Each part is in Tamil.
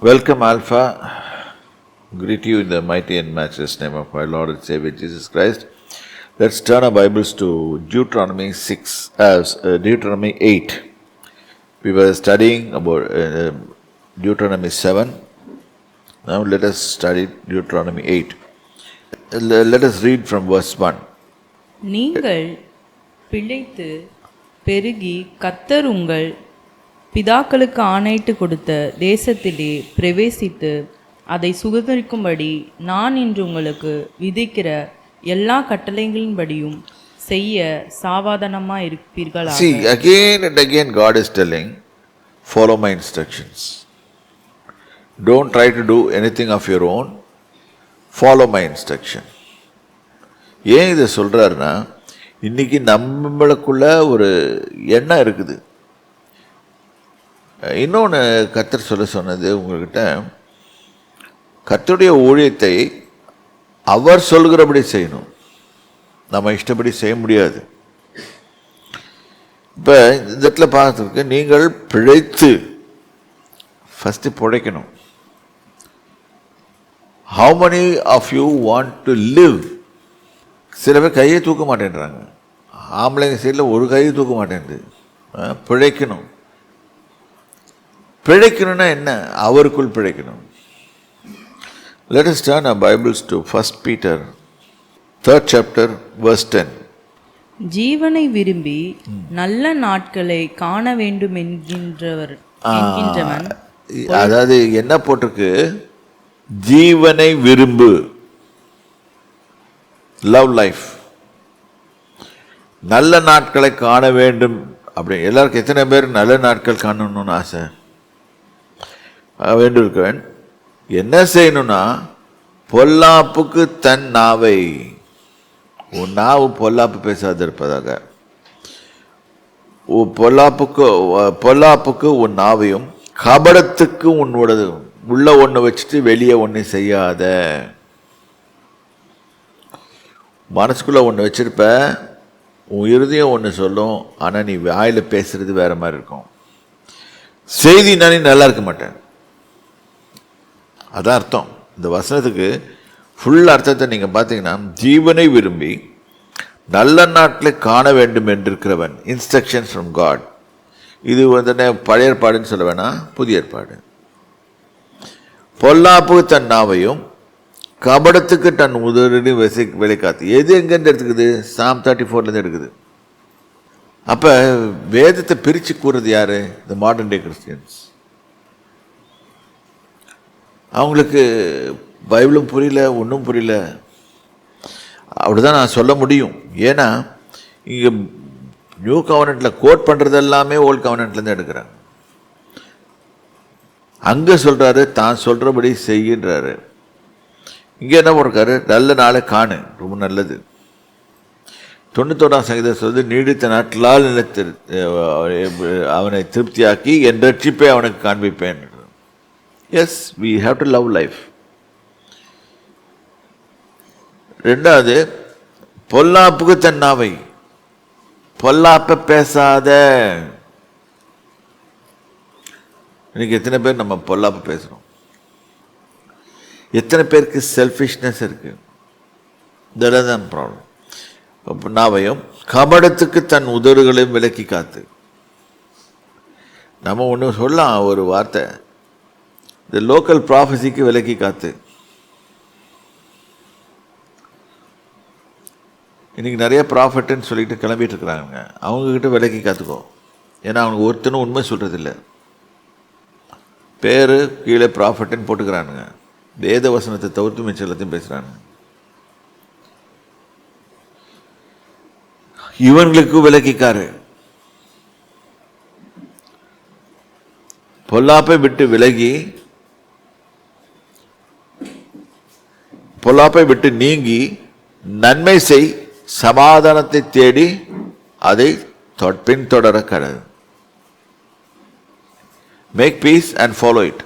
Welcome, Alpha. Greet you in the mighty and matchless name of our Lord and Savior Jesus Christ. Let's turn our Bibles to Deuteronomy 6, uh, uh, Deuteronomy 8. We were studying about uh, Deuteronomy 7. Now let us study Deuteronomy 8. L- Let us read from verse 1. நீங்கள் பிழைத்து பெருகி கத்தர் உங்கள் பிதாக்களுக்கு ஆணையிட்டு கொடுத்த தேசத்திலே பிரவேசித்து அதை சுதந்திரிக்கும்படி நான் இன்று உங்களுக்கு விதிக்கிற எல்லா கட்டளைகளின்படியும் செய்ய சாவாதானமாக இருப்பீர்களா See, again and again, God is telling, follow my instructions. Don't try to do anything of your own, follow my instruction. ஏன் இதை சொல்கிறாருன்னா இன்னைக்கு நம்மளுக்குள்ள ஒரு எண்ணம் இருக்குது இன்னொன்று கத்தர் சொல்ல சொன்னது உங்கள்கிட்ட கத்தருடைய ஊழியத்தை அவர் சொல்கிறபடி செய்யணும். நம்ம இஷ்டப்படி செய்ய முடியாது. இப்போ இந்த இடத்துல பார்த்துருக்கு நீங்கள் பிழைத்து first பிழைக்கணும் how many of you want to live சில பேர் கையை தூக்க மாட்டேன்றாங்க. ஆம்பளைங்க சைடில் ஒரு கையை தூக்க மாட்டேங்குது. பிழைக்கணும். பிழைக்கணும்னா என்ன? அவருக்குள் பிழைக்கணும். Let us turn our Bibles to 1 Peter, third chapter, verse 10. ஜீவனை விரும்பி நல்ல நாட்களை காண வேண்டும் என்கின்றவர் அதாவது என்ன போட்டிருக்கு? ஜீவனை விரும்பு. லவ் லைஃப் நல்ல நாட்களை காண வேண்டும். அப்படி எல்லாருக்கும் எத்தனை பேர் நல்ல நாட்கள் காணணும்னு ஆசை? வேண்டியிருக்கிறேன் என்ன செய்யணும்னா பொல்லாப்புக்கு தன் நாவை. உன் நாவு பொல்லாப்பு பேசாது இருப்பதாக. உன் பொல்லாப்புக்கு பொல்லாப்புக்கு உன் நாவையும் கபடத்துக்கு உன்னோடது உள்ள ஒன்று வச்சுட்டு வெளியே ஒன்று செய்யாத. மனசுக்குள்ளே ஒன்று வச்சுருப்ப உன் இறுதியும் ஒன்று சொல்லும் ஆனால் நீ வாயில் பேசுகிறது வேற மாதிரி இருக்கும். செய்தி நானே நல்லா இருக்க மாட்டேன். அதான் அர்த்தம். இந்த வசனத்துக்கு ஃபுல் அர்த்தத்தை நீங்கள் பார்த்தீங்கன்னா ஜீவனை விரும்பி நல்ல நாட்டில் காண வேண்டும் என்றிருக்கிறவன் இன்ஸ்ட்ரக்ஷன்ஸ் ஃப்ரம் காட் இது வந்து என்ன பழைய ஏற்பாடுன்னு சொல்ல வேணாம் புதிய ஏற்பாடு. பொல்லாப்பு தன் நாவையும் கபடத்துக்கு தன் உதவி விசை விலைக்காத்து எது எங்கேருந்து எடுத்துக்குது? சாம் தேர்ட்டி ஃபோர்லேருந்து எடுக்குது. அப்போ வேதத்தை பிரித்து கூறுறது யார்? இந்த மாடர்ன் டே கிறிஸ்டியன்ஸ் அவங்களுக்கு பைபிளும் புரியல ஒன்றும் புரியல. அப்படிதான் நான் சொல்ல முடியும். ஏன்னா இங்கே நியூ கவர்னண்ட்டில் கோட் பண்ணுறது எல்லாமே ஓல்ட் கவர்னண்ட்லேருந்து எடுக்கிறாங்க. அங்கே சொல்கிறாரு தான் சொல்கிறபடி செய்கின்றாரு. இங்கே என்ன பண்ணுறாரு நல்ல நாளை காணு. ரொம்ப நல்லது. தொண்ணூத்தோடாம் சங்கீதம் சொல்வது நீடித்த நாட்களால் நிலைத்து அவனை திருப்தியாக்கி என் ரட்சிப்பை அவனுக்கு காண்பிப்பேன். Yes we have to love life ரெண்டாவது பொல்லாப்புக்கு தன் நாவை பொல்லாப்ப பேசாத. இன்னைக்கு எத்தனை பேர் நம்ம பொல்லாப்பு பேசுகிறோம் எத்தனை பேருக்கு செல்ஃபிஷ்னஸ் இருக்குது தான் ப்ராப்ளம் நாவையும் கபடத்துக்கு தன் உதடுகளையும் விலக்கி காத்து. நம்ம ஒன்று சொல்லலாம் ஒரு வார்த்தை. இந்த லோக்கல் ப்ராஃபஸிக்கு விலக்கி காத்து. இன்னைக்கு நிறைய ப்ராஃபிட்டுன்னு சொல்லிட்டு கிளம்பிட்டு இருக்கிறாங்க அவங்கக்கிட்ட விலக்கி காத்துக்கோ. ஏன்னா அவங்க ஒருத்தனும் உண்மை சொல்கிறதில்ல பேர் கீழே ப்ராஃபிட்டுன்னு போட்டுக்கிறானுங்க. வேத வசனத்தை தவிர்த்து மிச்சம் எல்லாத்தையும் பேசுகிறானுங்க இவங்களுக்கு விலக்கிக்காரு பொல்லாப்பை விட்டு விலகி பொல்லாப்பை விட்டு நீங்கி நன்மை செய் சமாதானத்தை தேடி அதை பின்தொடர கடல் make peace and follow it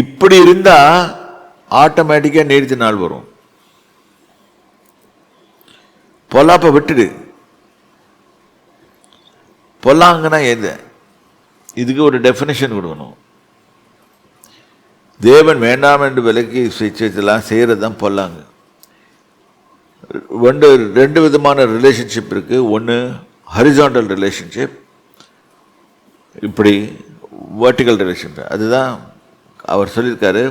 இப்படி இருந்தா ஆட்டோமேட்டிக்கா நீடித்த நாள் வரும். பொல்லாப்பை விட்டுடு. பொல்லாங்கன்னா எது? இதுக்கு ஒரு டெஃபினேஷன் கொடுக்கணும். தேவன் வேண்டாம் என்று விலக்கி சுவிச்செல்லாம் செய்கிறது தான் பொல்லாங்க. ரெண்டு ரெண்டு விதமான ரிலேஷன்ஷிப் இருக்குது ஒன்று ஹரிசாண்டல் ரிலேஷன்ஷிப் இப்படி வெர்டிக்கல் ரிலேஷன்ஷிப் அதுதான் அவர் சொல்லியிருக்காரு.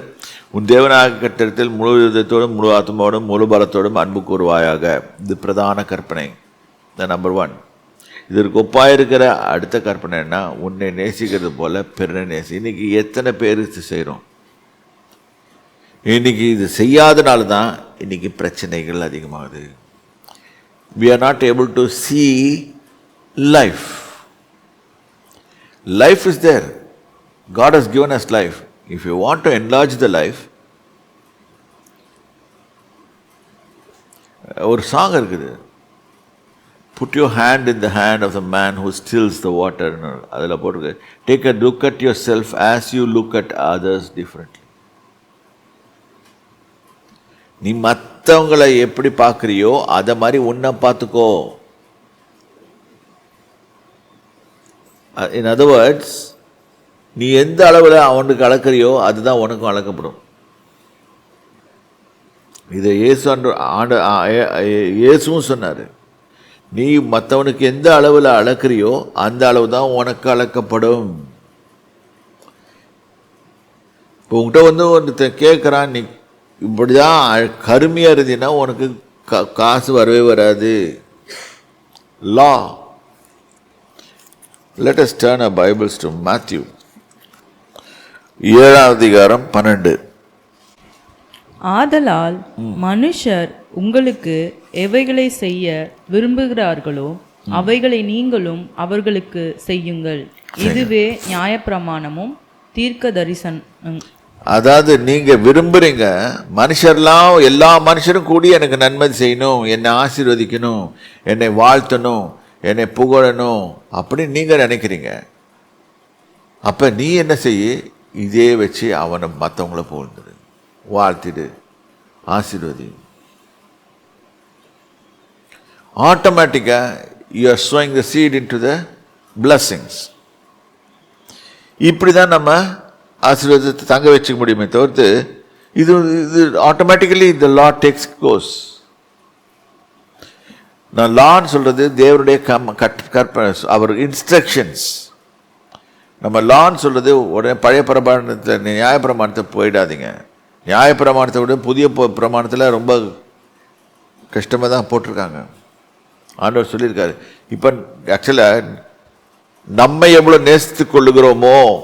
உன் தேவனாக கட்டிடத்தில் முழு விதத்தோடும் முழு ஆத்மாவோடும் முழு பலத்தோடும் அன்பு கூறுவாயாக. இது பிரதான கற்பனை. த நம்பர் ஒன் இதற்கு ஒப்பாக இருக்கிற அடுத்த கற்பனைன்னா உன்னை நேசிக்கிறது போல் பிறனை நேசி. இன்றைக்கி எத்தனை பேர் செய்கிறோம் இன்னைக்கு இது செய்யாதனால தான் இன்னைக்கு பிரச்சனைகள் அதிகமாகுது. We are not able to see life life is there. God has given us life if you want to enlarge the life ஒரு சாங் இருக்குது. Put your hand in the hand of the man who stills the வாட்டர்னு அதில் போட்டிருக்கு. Take a look at yourself as you look at others differently நீ மற்றவங்களை எப்படி பார்க்குறியோ அதை மாதிரி உன்னை பார்த்துக்கோ. இன் அதர் வேர்ட்ஸ் நீ எந்த அளவில் அவனுக்கு அளக்கிறியோ அதுதான் உனக்கும் அளக்கப்படும். இதை இயேசு ஆண்டு ஆண்டு இயேசுவும் சொன்னார். நீ மற்றவனுக்கு எந்த அளவில் அளக்குறியோ அந்த அளவு தான் உனக்கு அளக்கப்படும். இப்போ உங்கள்கிட்ட வந்து ஒருத்தன் கேட்குறான் நீ இப்படி தான் கருமையாக இருந்தீன்னா உனக்கு கா காசு வரவே வராது. லா let us turn our Bibles to Matthew ஏழாம் அதிகாரம் பன்னெண்டு. ஆதலால் மனுஷர் உங்களுக்கு எவைகளை செய்ய விரும்புகிறார்களோ அவைகளை நீங்களும் அவர்களுக்கு செய்யுங்கள். இதுவே நியாயப்பிரமாணமும் தீர்க்க தரிசனம் அதாவது நீங்கள் விரும்புகிறீங்க மனுஷர்லாம் எல்லா மனுஷரும் கூடி எனக்கு நன்மை செய்யணும் என்னை ஆசீர்வதிக்கணும் என்னை வாழ்த்தணும் என்னை புகழணும் அப்படின்னு நீங்கள் நினைக்கிறீங்க. அப்போ நீ என்ன செய்ய இதே வச்சு அவனை மற்றவங்கள புகழ்ந்துடு வாழ்த்திடு. ஆசீர்வதி. ஆட்டோமேட்டிக்காக you are sowing the seed into the blessings இப்படி தான் நம்ம ஆசீர்வாதத்தை தங்க வச்சுக்க முடியுமே தவிர்த்து இது இது ஆட்டோமேட்டிக்கலி இந்த லா டேக்ஸ் கோஸ் நான் லான்னு சொல்கிறது தேவருடைய கம் கட் கற்பனை அவர் இன்ஸ்ட்ரக்ஷன்ஸ் நம்ம லான்னு சொல்கிறது உடனே பழைய பிரமாணத்தை நியாயப்பிரமாணத்தை போயிடாதீங்க. நியாயப்பிரமாணத்தை விட புதிய ப- பிரமாணத்தில் ரொம்ப கஷ்டமாக தான் போட்டிருக்காங்க. ஆண்டவர் சொல்லியிருக்காரு. இப்போ ஆக்சுவலாக நம்மை எவ்வளோ நேசித்து கொள்ளுகிறோமோ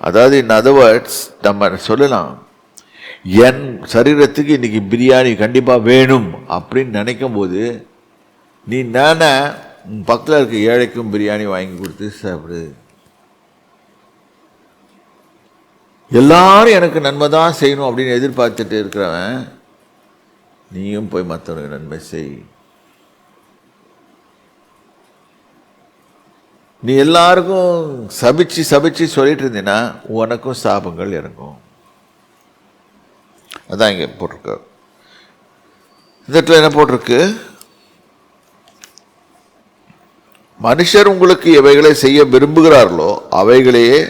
அதாவது இன் அதர் வேர்ட்ஸ் நம்ம சொல்லலாம் என் சரீரத்துக்கு இன்றைக்கி பிரியாணி கண்டிப்பாக வேணும் அப்படின்னு நினைக்கும் போது நீ நானே உன் பக்கத்தில் இருக்க ஏழைக்கும் பிரியாணி வாங்கி கொடுத்து சாப்பிடு. எல்லாரும் எனக்கு நன்மை தான் செய்யணும் அப்படின்னு எதிர்பார்த்துட்டு இருக்கிறவன் நீயும் போய் மற்றவனுக்கு நன்மை செய். நீ எல்லாருக்கும் சபிச்சு சபிச்சு சொல்லிட்டு இருந்தீன்னா உனக்கும் சாபங்கள் இறங்கும். அதான் இங்கே போட்டிருக்கு. இந்த இடத்துல என்ன போட்டிருக்கு? மனுஷர் உங்களுக்கு எவைகளை செய்ய விரும்புகிறார்களோ அவைகளையே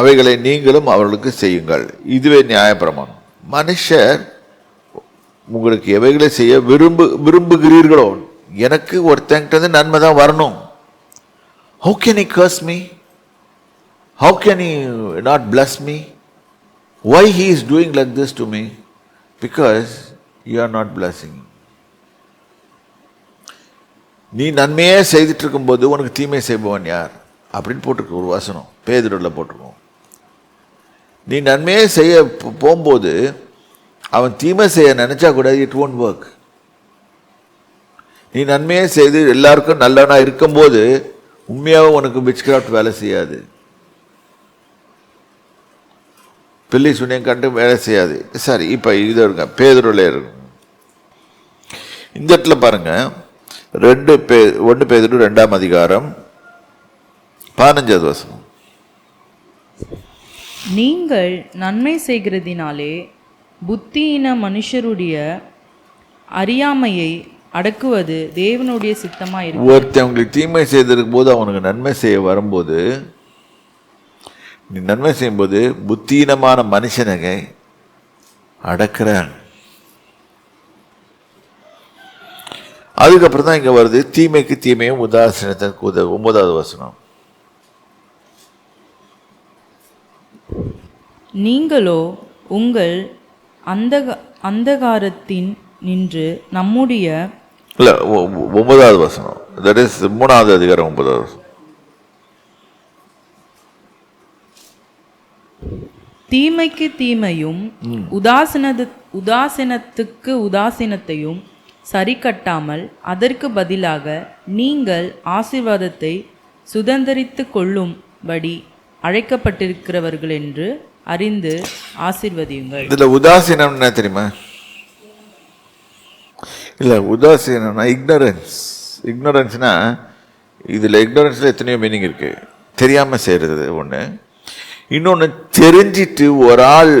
அவைகளை நீங்களும் அவர்களுக்கு செய்யுங்கள். இதுவே நியாயப்பிரமாணம். மனுஷர் உங்களுக்கு எவைகளை செய்ய விரும்பு விரும்புகிறீர்களோ எனக்கு ஒருத்தங்கிட்ட நன்மை தான் வரணும். How can I curse me how can I not bless me why he is doing like this to me because you are not blessing நீ நன்மையே செய்துட்டு இருக்கும்போது உனக்கு தீமை செய்பவன் யார்? அப்படின்னு போட்டிருக்கு ஒரு வசனம். பேதுருவில் போட்டிருக்கோம். நீ நன்மையே செய்ய போகும்போது அவன் தீமை செய்ய நினச்சா கூட இட் ஒன்ட் ஒர்க் நீ நன்மையே செய்து எல்லாருக்கும் நல்லவனாக இருக்கும்போது உண்மையாக உனக்கு விச்கிராஃப்ட் வேலை செய்யாது. பில்லி சுனியம் கண்டு வேலை செய்யாது. சரி இப்போ இது இருங்க. பேதுருல இருக்கும் இந்த இடத்துல பாருங்கள் ரெண்டு பே ஒன்று பேதுரு ரெண்டாம் அதிகாரம் பதினஞ்சாவது வசனம். நீங்கள் நன்மை செய்கிறதினாலே புத்தியின மனுஷருடைய அறியாமையை அடக்குவது தேவனுடைய சித்தமா இருக்கு. ஒருத்தவங்களுக்கு தீமை செய்திருக்கும் போது அவனுக்கு நன்மை செய்ய வரும்போது நீ நன்மை செய்யும்போது புத்தீனமான மனுஷனகை அடக்குறான். அதுக்கப்புறம் தான் இங்க வருது தீமைக்கு தீமையும் உதாசீனத்திற்கு உத ஒன்பதாவது வசனம். நீங்களோ உங்கள் அந்த அந்தகாரத்தின் நின்று நம்முடைய இல்ல ஒன்பதாவது வசனம். தட் இஸ் மூணாவது அதிகாரம் ஒன்பதாவது வசனம். தீமைக்கு தீமையும் உதாசீனது உதாசீனத்துக்கு உதாசீனத்தையும் சரி கட்டாமல் அதற்கு பதிலாக நீங்கள் ஆசீர்வாதத்தை சுதந்தரித்து கொள்ளும்படி அழைக்கப்பட்டிருக்கிறவர்கள் என்று அறிந்து ஆசீர்வதியுங்கள். இதுல உதாசீனம் என்ன தெரியுமா? இல்லை உதாசீனம்னா இக்னரன்ஸ் இக்னரன்ஸ்னா இதில் இக்னரன்ஸில் எத்தனையோ மீனிங் இருக்குது தெரியாமல் செய்கிறது ஒன்று இன்னொன்று தெரிஞ்சிட்டு ஒரு ஆள்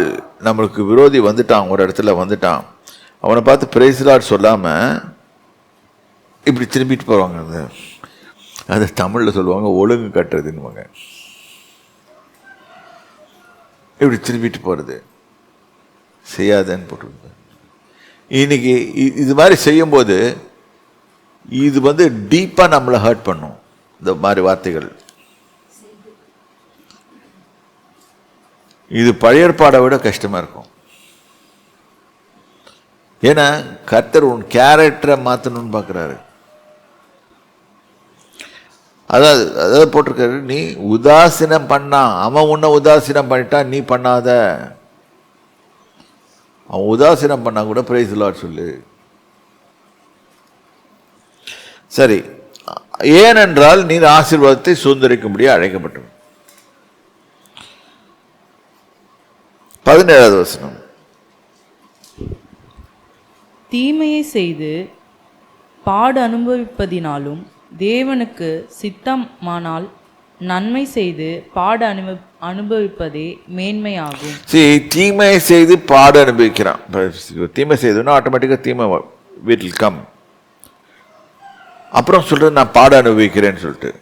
நம்மளுக்கு விரோதி வந்துட்டான் ஒரு இடத்துல வந்துட்டான் அவனை பார்த்து பிரைஸ்லாட் சொல்லாமல் இப்படி திரும்பிட்டு போவாங்க அது அது தமிழில் சொல்லுவாங்க ஒழுங்கு கட்டுறதுன்னுவாங்க. இப்படி திரும்பிட்டு போகிறது செய்யாதேன்னு போட்டுருந்தேன் இன்னைக்கு இது மாதிரி செய்யும்போது இது வந்து டீப்பாக நம்மளை ஹர்ட் பண்ணும். இந்த மாதிரி வார்த்தைகள். இது பழைய ஏற்பாடை விட கஷ்டமாக இருக்கும். ஏன்னா கர்த்தர் உன் கேரக்டரை மாற்றணும்னு பார்க்குறாரு அதாவது அதாவது போட்டிருக்காரு நீ உதாசீனம் பண்ணா அவன் உன்னை உதாசீனம் பண்ணிட்டான் நீ பண்ணாத. அவன் உதாசீனம் பண்ணால் கூட பிரைஸ் லாட் சொல்லு. சரி ஏனென்றால் நீர் ஆசீர்வாதத்தை சுதந்திரிக்கும்படி அழைக்கப்பட்டவன். பதினேழாவது வசனம். தீமையை செய்து பாடு அனுபவிப்பதினாலும் தேவனுக்கு சித்தமானால் நன்மை செய்து பாடு அனுப அனுபவிப்பதே மேன்மையாகும். சரி தீமை செய்து பாடு அனுபவிக்கிறான். தீமை செய்தோன்னா ஆட்டோமேட்டிக்காக தீமை வீட்டில் கம். அப்புறம் சொல்கிறது நான் பாடு அனுபவிக்கிறேன்னு சொல்லிட்டு.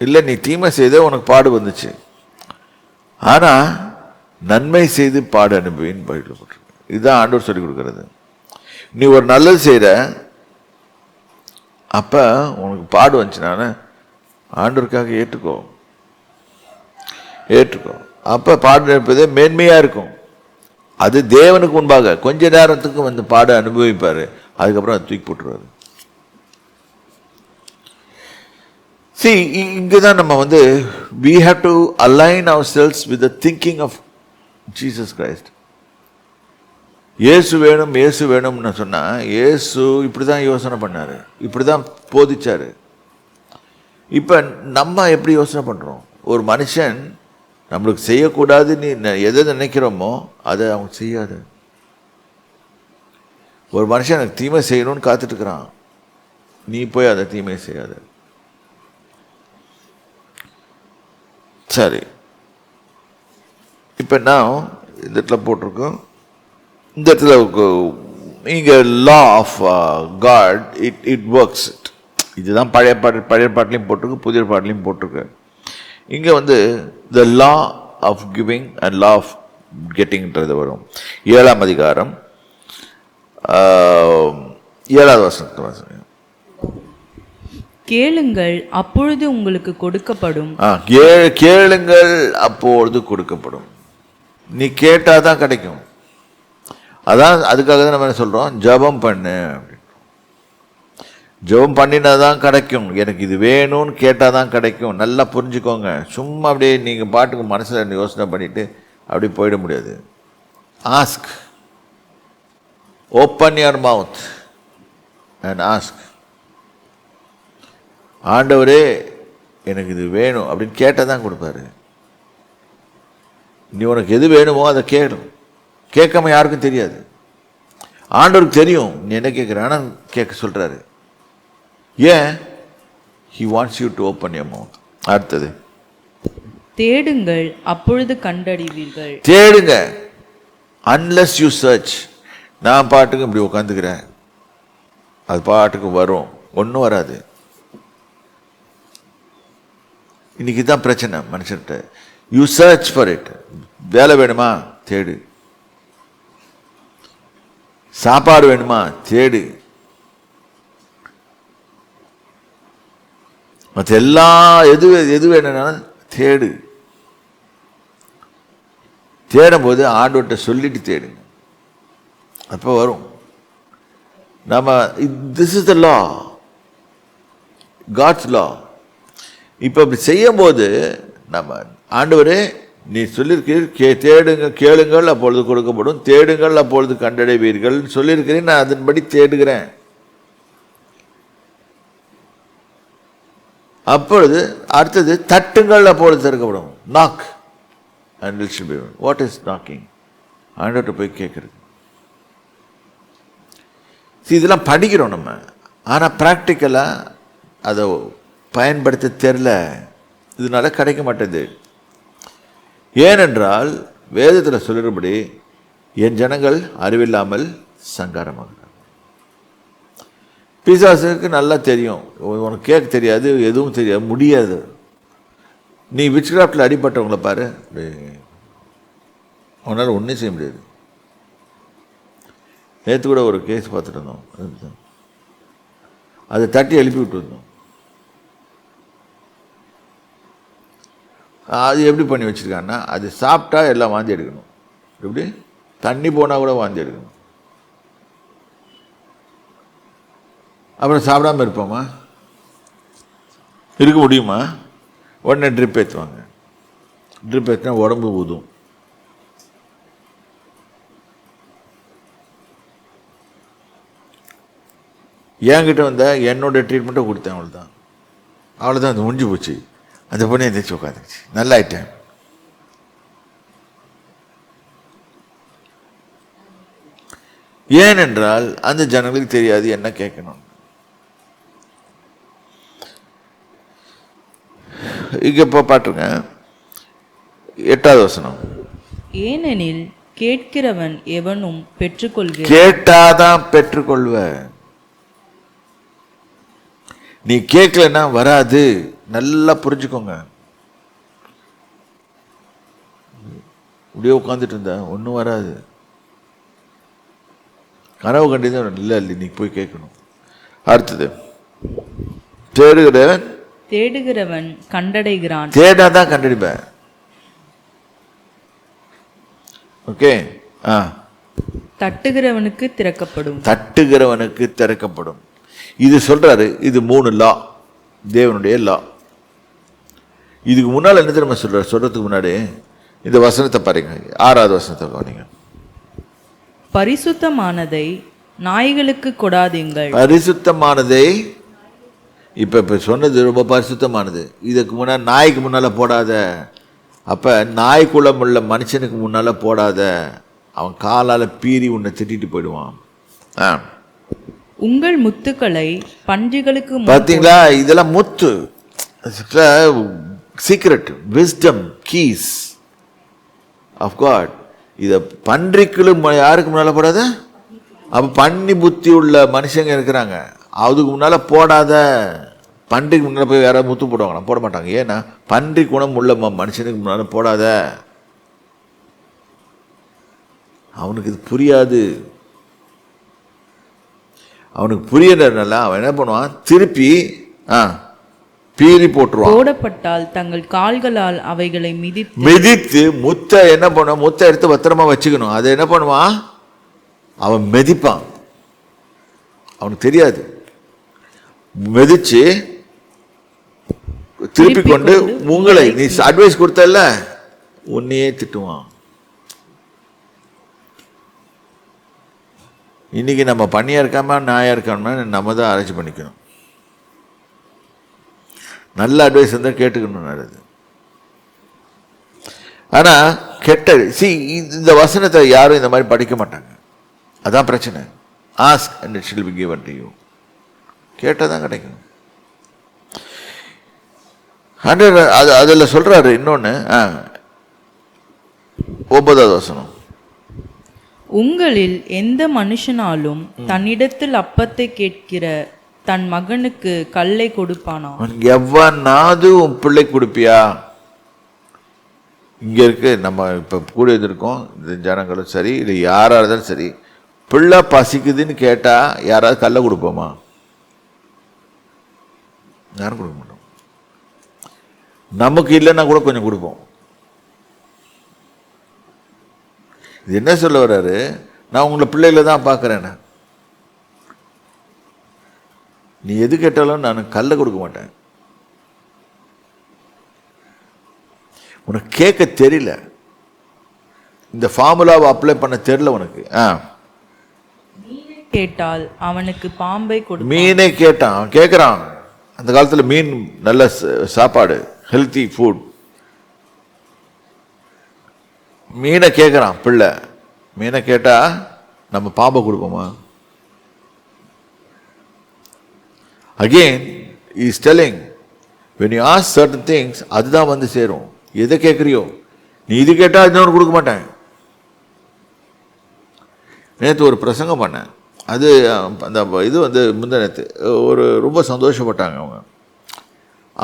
இல்லை நீ தீமை செய்த உனக்கு பாடு வந்துச்சு. ஆனால் நன்மை செய்து பாடு அனுபவின்னு பைபிள் போட்டிருக்கு. இதுதான் ஆண்டவர் சொல்லி கொடுக்கறது. நீ ஒரு நல்லது செய்கிற அப்போ உனக்கு பாடு வந்துச்சுனால ஆண்டவருக்காக ஏற்றுக்கோ. ஏற்றுக்கோ. அப்போ பாடு நினைப்பதே மேன்மையாக இருக்கும். அது தேவனுக்கு முன்பாக கொஞ்ச நேரத்துக்கு வந்து பாடு அனுபவிப்பார். அதுக்கப்புறம் அதை தூக்கி போட்டுருவாரு. சி இங்கே தான் நம்ம வந்து we have to align ourselves with the thinking of Jesus Christ இயேசு வேணும் இயேசு வேணும்னு சொன்னால் இயேசு இப்படி தான் யோசனை பண்ணார். இப்படி தான் போதிச்சார். இப்போ நம்ம எப்படி யோசனை பண்ணுறோம் ஒரு மனுஷன் நம்மளுக்கு செய்யக்கூடாதுன்னு எதை நினைக்கிறோமோ அதை அவன் செய்யாது. ஒரு மனுஷன் எனக்கு தீமை செய்யணும்னு காத்துட்டுக்கிறான் நீ போய் அதை தீமை செய்யாத. சரி. இப்போ நான் இந்த இடத்துல போட்டிருக்கோம். இந்த இடத்துல நீங்கள் law of God it it works இதுதான் பழைய பாட்டு பழைய பாட்டிலையும் போட்டிருக்கு புதிய பாட்டிலையும் போட்டிருக்கு. இங்க வந்து the law of giving and law of கெட்டிங்ன்றது வரும். ஏழாம் அதிகாரம் ஏழாவது வசனத்தை வாசிங்க. கேளுங்கள் அப்பொழுது உங்களுக்கு கொடுக்கப்படும். ஆ கேளுங்கள் அப்பொழுது கொடுக்கப்படும். நீ கேட்டாதான் தான் கிடைக்கும். அதான் அதுக்காக தான் நம்ம என்ன சொல்றோம்? ஜெபம் பண்ணு. ஜெபம் பண்ணினா தான் கிடைக்கும். எனக்கு இது வேணும்னு கேட்டால் தான் கிடைக்கும். நல்லா புரிஞ்சுக்கோங்க. சும்மா அப்படியே நீங்கள் பாட்டுக்கு மனசில் யோசனை பண்ணிவிட்டு அப்படி போயிட முடியாது. Ask open your mouth and ask ஆண்டவரே எனக்கு இது வேணும் அப்படின்னு கேட்டால் தான் கொடுப்பாரு. நீ உனக்கு எது வேணுமோ அதை கேளும் கேட்காம யாருக்கும் தெரியாது. ஆண்டவருக்கு தெரியும். நீ என்ன கேட்குற? ஆனால் கேட்க சொல்கிறாரு ஏன் he wants you to open your mouth அடுத்தது. தேடுங்கள் அப்பொழுது கண்டறிவீர்கள். தேடுங்க. அன்லெஸ் யூ சர்ச் நான் பாட்டுக்கு இப்படி உட்காந்துக்கிறேன் அது பாட்டுக்கு வரும். ஒன்றும் வராது. இன்னைக்கு தான் பிரச்சனை மனுஷன்கிட்ட யூ சர்ச் ஃபார் இட் வேலை வேணுமா? தேடு. சாப்பாடு வேணுமா? தேடு. மற்ற எல்லா எது எது வேணும்னாலும் தேடு. தேடும்போது ஆண்டவர்கிட்ட சொல்லிட்டு தேடுங்க. அப்போ வரும். நம்ம this is the law God's law இப்போ அப்படி செய்யும்போது நம்ம ஆண்டவரே நீ சொல்லியிருக்கிறீர் கே தேடுங்க கேளுங்கள் அப்பொழுது கொடுக்கப்படும். தேடுங்கள் அப்பொழுது கண்டடைவீர்கள் சொல்லியிருக்கிறேன் நான் அதன்படி தேடுகிறேன். அப்பொழுது அடுத்தது தட்டுங்கள் அப்பொழுது திறக்கப்படும். Knock and will should be what is knocking ஆண்டவர்கிட்ட போய் கேட்குறது. இதெல்லாம் படிக்கிறோம் நம்ம. ஆனால் ப்ராக்டிக்கலாக அதை பயன்படுத்த தெரில இதனால கிடைக்க மாட்டேது ஏனென்றால் வேதத்தில் சொல்லுறபடி என் ஜனங்கள் அறிவில்லாமல் சங்காரமாகும் பிசாசுக்கு நல்லா தெரியும். உனக்கு கேட்க தெரியாது எதுவும் தெரியாது முடியாது. நீ விச்கிராஃப்டில் அடிபட்டவங்கள பாரு. அவனால் ஒன்றும் செய்ய முடியாது. நேற்று கூட ஒரு கேஸ் பார்த்துட்டு இருந்தோம் அதை தட்டி எழுப்பி விட்டு இருந்தோம் அது எப்படி பண்ணி வச்சுருக்காங்கன்னா அது சாப்பிட்டா எல்லாம் வாந்தி எடுக்கணும். எப்படி? தண்ணி போனால் கூட வாந்தி எடுக்கணும். அப்புறம் சாப்பிடாம இருப்போமா? இருக்க முடியுமா? உடனே ட்ரிப் ஏற்றுவாங்க ட்ரிப் ஏற்றினா உடம்பு ஊதும். என்கிட்ட வந்தால் என்னோட ட்ரீட்மெண்ட்டை கொடுத்தேன் அவள் தான் அவளை அவ்வளோதான் அது முடிஞ்சு போச்சு. அந்த பொண்ணு எந்திரிச்சு உட்காந்துச்சு நல்லா ஆயிட்டேன். ஏனென்றால் அந்த ஜனங்களுக்கு தெரியாது என்ன கேட்கணும். இங்க இப்போ பாட்டுருங்க எட்டாவது வசனம். ஏனெனில் கேட்கிறவன் எவனும் பெற்றுக்கொள்கிறான். கேட்டாதான் பெற்றுக்கொள்வ நீ கேட்கலன்னா வராது. நல்லா புரிஞ்சுக்கோங்க. இப்படியே உட்காந்துட்டு இருந்த ஒன்றும் வராது. கனவு கண்டிதான் இல்லை இல்லை நீ போய் கேட்கணும். அடுத்தது. தேடுகிறவன் தேடுகிறவன் கண்டடைகிறான். தேடாதான் கண்டடிப்பேன் ஓகே? ஆ. தட்டுகிறவனுக்கு திறக்கப்படும். தட்டுகிறவனுக்கு திறக்கப்படும். இது சொல்றாரு இது மூணு லா தேவனுடைய லா. இதுக்கு முன்னால் என்ன தெரியுமா சொல்றாரு? சொல்றதுக்கு முன்னாடி இந்த வசனத்தை பாருங்க ஆறாவது வசனத்தை கவனிங்க. பரிசுத்தமானதை நாய்களுக்கு கொடாதீங்கள். பரிசுத்தமானதை இப்ப இப்ப சொன்னது ரொம்ப பரிசுத்தமானது. இதுக்கு முன்னால் நாய்க்கு முன்னால போடாத. அப்ப நாய் குலம் உள்ள மனுஷனுக்கு முன்னால போடாத. அவன் காலால பீறி உன்னை திட்டிட்டு போயிடுவான். ஆ. உங்கள் முத்துக்களை பன்றிகளுக்கு பார்த்தீங்களா இதெல்லாம் முத்து. Secret wisdom keys of God இதை பன்றிக்குள்ள யாருக்கு முன்னால் போடாத? அப்போ பன்னி புத்தி உள்ள மனுஷங்க இருக்கிறாங்க. அதுக்கு முன்னால் போடாத பன்றிக்கு முன்னால் போய் யாராவது முத்து போடுவாங்களா? போட மாட்டாங்க. ஏன்னா பன்றி குணம் உள்ள ம- மனுஷனுக்கு முன்னால் போடாத. அவனுக்கு இது புரியாது. அவனுக்கு புரியறதுனால அவன் என்ன பண்ணுவான்? திருப்பி ஆ பீறி போட்டுருவான். போடப்பட்டால் தங்கள் கால்களால் அவைகளை மிதித்து மிதித்து முத்தை என்ன பண்ணுவான்? முத்தை எடுத்து பத்திரமா வச்சுக்கணும். அதை என்ன பண்ணுவான்? அவன் மிதிப்பான். அவனுக்கு தெரியாது. மிதிச்சு திருப்பி கொண்டு உங்களை நீ அட்வைஸ் கொடுத்தல்ல? உன்னையே திட்டுவான். இன்னைக்கு நம்ம பண்ணியா இருக்காம நாயா இருக்காம நம்ம தான் அரேஞ்ச் பண்ணிக்கணும். நல்ல அட்வைஸ் இருந்தால் கேட்டுக்கணும் நல்லது ஆனா கெட்ட சி இந்த வசனத்தை யாரும் இந்த மாதிரி படிக்க மாட்டாங்க. அதான் பிரச்சனை. Ask and it shall be given to you கேட்டால் தான் கிடைக்கும். ஹண்ட்ரட் அது அதில் சொல்றாரு இன்னொன்று ஆ ஒன்பதாவது வசனம். உங்களில் எந்த மனுஷனாலும் தன்னிடத்தில் அப்பத்தை கேட்கிற தன் மகனுக்கு கல்லை கொடுப்பானா? எவனாவது உன் பிள்ளை கொடுப்பியா? இங்கே இருக்கு நம்ம இப்போ கூட இருக்கோம் இந்த ஜனங்களும் சரி இல்லை யாராக இருந்தாலும் சரி பிள்ளை பசிக்குதுன்னு கேட்டால் யாராவது கல்லை கொடுப்போமா? யாரும் கொடுக்க மாட்டோம். நமக்கு இல்லைன்னா கூட கொஞ்சம் கொடுப்போம். இது என்ன சொல்ல வர்றாரு? நான் உங்களை பிள்ளைகளை தான் பார்க்குறேன் நீ எது கேட்டாலும் நான் கல்லை கொடுக்க மாட்டேன். உனக்கு கேட்க தெரியல. இந்த ஃபார்முலாவை அப்ளை பண்ண தெரியல உனக்கு. ஆ. கேட்டால் அவனுக்கு பாம்பை கொடு மீனே கேட்டான். கேட்குறான் அந்த காலத்தில் மீன் நல்ல ச- சாப்பாடு ஹெல்த்தி ஃபுட் மீனை கேட்குறான் பிள்ளை. மீனை கேட்டால் நம்ம பாம்பை கொடுப்போமா? Again is telling when you ask certain things அதுதான் வந்து சேரும். எதை கேட்குறியோ நீ இது கேட்டால் இன்னொன்று கொடுக்க மாட்டேன். நேற்று ஒரு பிரசங்கம் பண்ணேன். அது அந்த இது வந்து முந்தினத்து ஒரு ரொம்ப சந்தோஷப்பட்டாங்க அவங்க.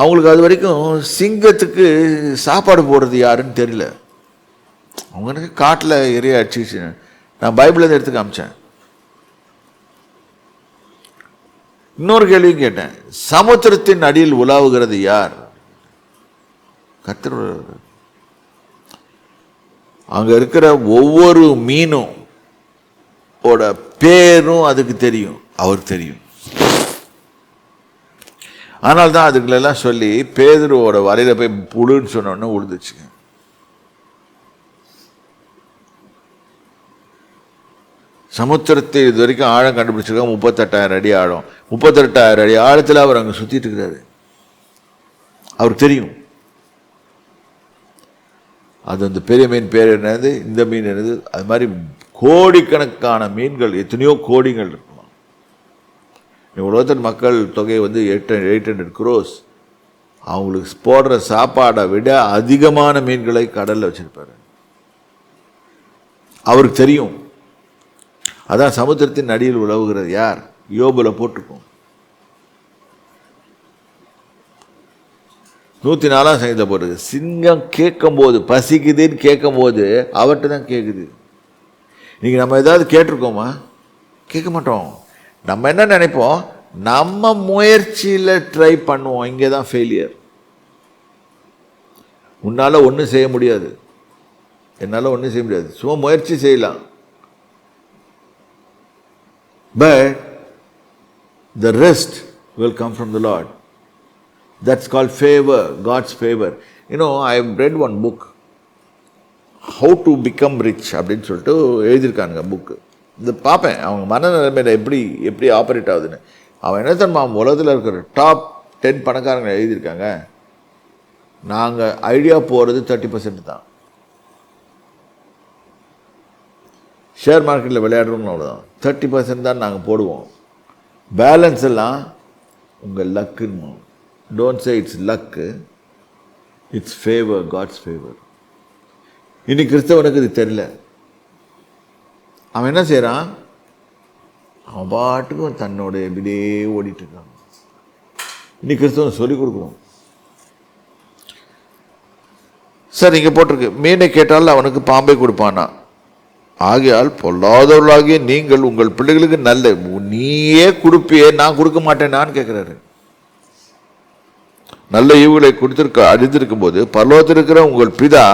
அவங்களுக்கு அது வரைக்கும் சிங்கத்துக்கு சாப்பாடு போடுறது யாருன்னு தெரியல. அவங்களுக்கு காட்டில் எரிய அடிச்சு நான் பைபிளில் எடுத்து காமிச்சேன். இன்னொரு கேள்வியும் கேட்டேன். சமுத்திரத்தின் அடியில் உலாவுகிறது யார்? கத்திர அங்கே இருக்கிற ஒவ்வொரு மீனும் ஓட பேரும் அதுக்கு தெரியும் அவருக்கு தெரியும். ஆனால் தான் அதுங்களெல்லாம் சொல்லி பேதுருவோட வரையில போய் புழுன்னு சொன்னோன்னு உழுதுச்சுங்க. சமுத்திரத்தை இது வரைக்கும் ஆழம் கண்டுபிடிச்சிருக்காங்க முப்பத்தெட்டாயிரம் அடி ஆழம். முப்பத்தெட்டாயிரம் அடி ஆழத்தில் அவர் அங்கே சுத்திட்டு இருக்கிறாரு அவருக்கு தெரியும். அது அந்த பெரிய மீன் பேர் என்னது? இந்த மீன் என்னது? அது மாதிரி கோடிக்கணக்கான மீன்கள் எத்தனையோ கோடிகள் இருக்குமா? உலகத்தின் மக்கள் தொகை வந்து எயிட் எயிட் ஹண்ட்ரட் க்ரோஸ் அவங்களுக்கு போடுற சாப்பாடை விட அதிகமான மீன்களை கடலில் வச்சிருப்பாரு. அவருக்கு தெரியும். அதான் சமுத்திரத்தின் அடியில் உழவுகிறது யார்? யோபுல போட்டிருக்கோம். நூற்றி நாலாம் சங்கத்தில் போட்டிருக்கு. சிங்கம் கேட்கும்போது பசிக்குதுன்னு கேட்கும்போது அவர்கிட்ட தான் கேட்குது நீங்கள் நம்ம ஏதாவது கேட்டிருக்கோமா? கேட்க மாட்டோம். நம்ம என்ன நினைப்போம்? நம்ம முயற்சியில் ட்ரை பண்ணுவோம். இங்கே தான் ஃபெயிலியர் உன்னால் ஒன்றும் செய்ய முடியாது. என்னால் ஒன்றும் செய்ய முடியாது. சும்மா முயற்சி செய்யலாம். But the rest will come from the Lord that's call favour God's favour you know I I read one book how to become rich அப்படின்னு சொல்லிட்டு எழுதியிருக்கானுங்க புக்கு இது பார்ப்பேன் அவங்க மனநிலைமையில் எப்படி எப்படி ஆப்ரேட் ஆகுதுன்னு. அவன் என்ன தெரியுமா உலகத்தில் இருக்கிற டாப் டென் பணக்காரங்க எழுதியிருக்காங்க. நாங்கள் ஐடியா போகிறது தேர்ட்டி பர்சன்ட் தான். ஷேர் மார்க்கெட்டில் விளையாடுறோம்னு அவ்வளோதான் தேர்ட்டி பர்சன்ட் தான் நாங்கள் போடுவோம். பேலன்ஸ் எல்லாம் உங்கள் லக்குன்னு don't say it's luck it's favour God's favour இனி கிறிஸ்தவனுக்கு இது தெரியல. அவன் என்ன செய்கிறான் அவன் பாட்டுக்கும் தன்னோட இப்படியே ஓடிட்டு இருக்கான். இனி கிறிஸ்தவன் சொல்லிக் கொடுக்கணும். சார் இங்கே போட்டிருக்கு. மீனை கேட்டால் அவனுக்கு பாம்பை கொடுப்பானா? ஆகையால் பொல்லாதவர்களாகிய நீங்கள் உங்கள் பிள்ளைகளுக்கு நல்ல நீயே கொடுப்பியே நான் கொடுக்க மாட்டேனான்னு கேட்குறாரு நல்ல ஈவுகளை கொடுத்திருக்க அறிந்திருக்கும் போது பர்வத்திருக்கிற உங்கள் பிதா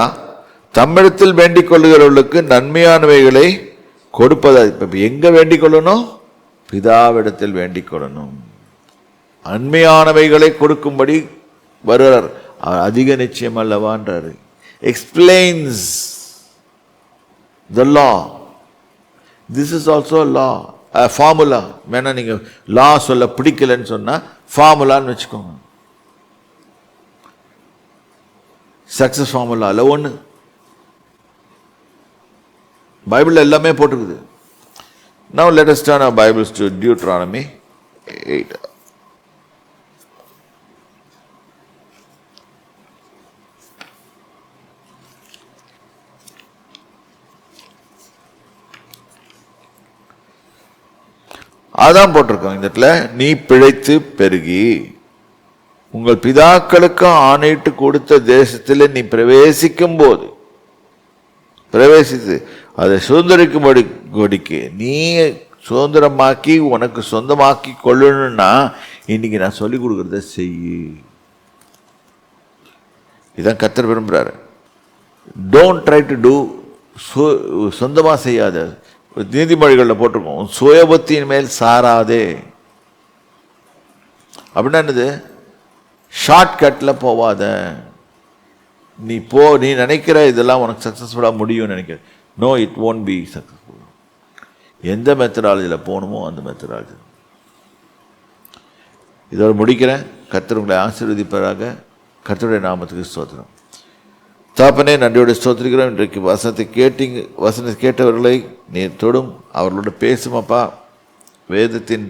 தம்மிடத்தில் வேண்டிக் கொள்ளுகிறவர்களுக்கு நன்மையானவைகளை கொடுப்பதா? இப்ப எங்க வேண்டிக் கொள்ளணும் பிதாவிடத்தில் வேண்டிக் கொள்ளணும் நன்மையானவைகளை கொடுக்கும்படி வருகிறார். அவர் அதிக நிச்சயம் அல்லவான்றாரு. Explains the law this is also law formula வேணா நீங்கள் லா சொல்ல பிடிக்கலன்னு சொன்னால் ஃபார்முலான்னு வச்சுக்கோங்க. சக்ஸஸ் ஃபார்முலாவில் ஒன்று பைபிளில் எல்லாமே போட்டிருக்குது now let's us turn our Bibles to Deuteronomy 8. அதான் போட்டிருக்கோம் இந்த இடத்துல நீ பிழைத்து பெருகி உங்கள் பிதாக்களுக்கு ஆணையிட்டு கொடுத்த தேசத்தில் நீ பிரவேசிக்கும் போது பிரவேசித்து அதை சுதந்திரிக்கும்படி கொடிக்கு நீ சுதந்திரமாக்கி உனக்கு சொந்தமாக்கி கொள்ளணும்னா இன்னைக்கு நான் சொல்லிக் கொடுக்குறத செய் இதான் கத்தர் விரும்புகிறாரு டோன்ட் ட்ரை டு டூ சொந்தமாக செய்யாத. நீதிமொழிகளில் போட்டிருக்கோம் சுயபத்தியின் மேல் சாராதே. அப்படின்னா என்னது? ஷார்ட்கட்டில் போவாத. நீ போ நீ நினைக்கிற இதெல்லாம் உனக்கு சக்ஸஸ்ஃபுல்லாக முடியும்னு நினைக்கிற. No it won't be successful எந்த மெத்தடாலஜியில் போகணுமோ அந்த மெத்தடாலஜி இதோடு முடிக்கிறேன். கத்தருங்களை உங்களை ஆசீர்வதிப்பதாக கத்தருடைய நாமத்துக்கு ஸ்தோத்திரம். தாப்பனே நன்றியோட ஸ்தோத்திரிக்கிறோம். இன்றைக்கு வசனத்தை கேட்டீங்க வசனத்தை கேட்டவர்களை நீர் தொடும் அவர்களோட பேசுமப்பா. வேதத்தின்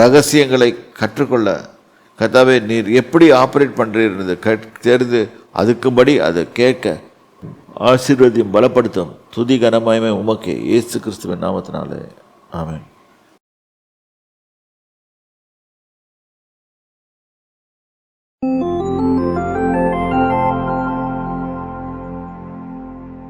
ரகசியங்களை கற்றுக்கொள்ள கத்தாவே நீர் எப்படி ஆப்ரேட் பண்ணுறீர்னது தெரிந்து அதுக்கும்படி அதை கேட்க ஆசீர்வதியும் பலப்படுத்தும். துதி கனமயமே உமக்கே. இயேசு கிறிஸ்துவின் நாமத்தினாலே. ஆமேன்.